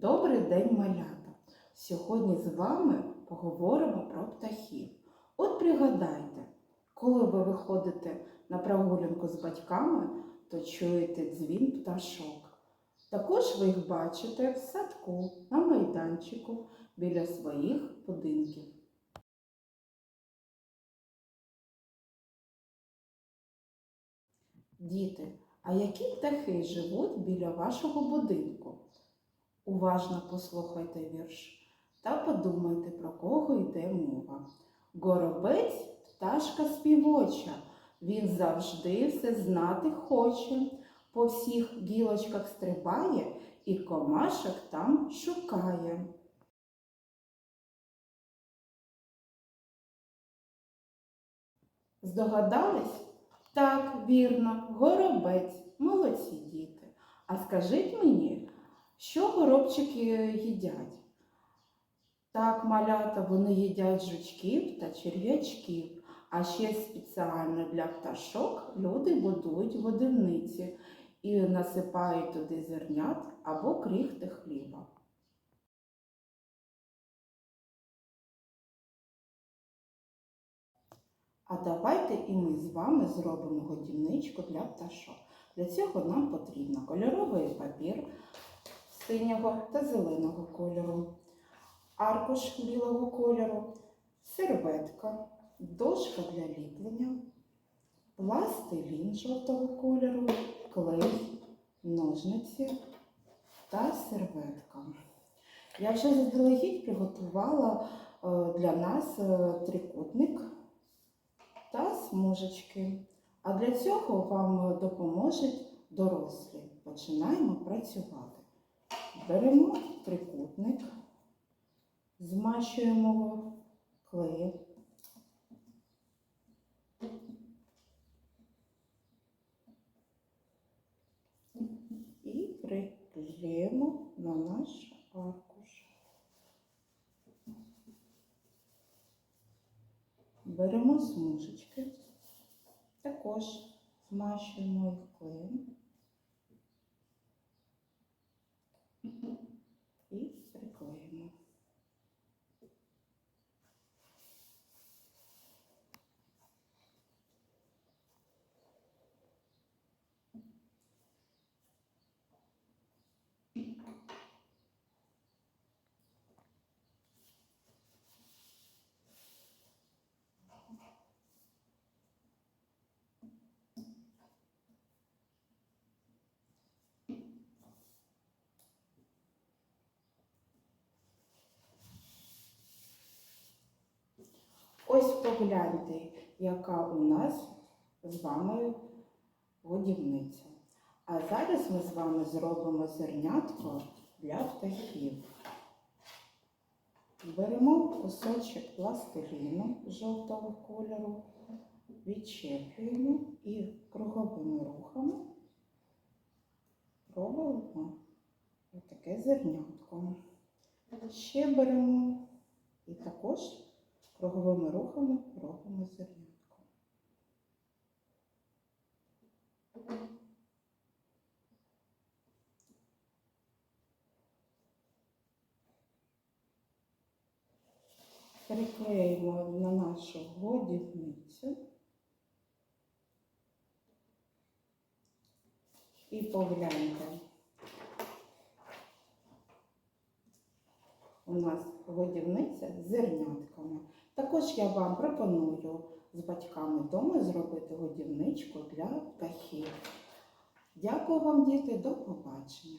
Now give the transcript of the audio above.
Добрий день, малята! Сьогодні з вами поговоримо про птахів. От пригадайте, коли ви виходите на прогулянку з батьками, то чуєте дзвін пташок. Також ви їх бачите в садку, на майданчику, біля своїх будинків. Діти, а які птахи живуть біля вашого будинку? Уважно послухайте вірш та подумайте, про кого йде мова. Горобець пташка співоча, він завжди все знати хоче, по всіх гілочках стрибає і комашок там шукає. Здогадались? Так, вірно, горобець, молодці діти. А скажіть мені, що горобчики їдять? Так, малята, вони їдять жучків та черв'ячків, а ще спеціально для пташок люди будують годівниці і насипають туди зернят або кріхти хліба. А давайте і ми з вами зробимо годівничку для пташок. Для цього нам потрібно кольоровий папір синього та зеленого кольору, аркуш білого кольору, серветка, дошка для ліплення, пластилін жовтого кольору, клей, ножниці та серветка. Я вже заздалегідь приготувала е, для нас е, трикутник та смужечки. А для цього вам допоможуть дорослі. Починаємо працювати. Беремо трикутник, змащуємо його клеєм. І приклеїмо на наш аркуш. Беремо смужечки, також змащуємо їх клеєм і приклеїмо. Ось погляньте, яка у нас з вами годівниця. А зараз ми з вами зробимо зернятко для птахів. Беремо кусочок пластиліну жовтого кольору, відчеплюємо і круговими рухами робимо таке зернятко. Ще беремо і також круговими рухами робимо зернятко. Приклеїмо на нашу годівницю і погляньте. У нас годівниця з зернятками. Також я вам пропоную з батьками вдома зробити годівничку для птахів. Дякую вам, діти, до побачення.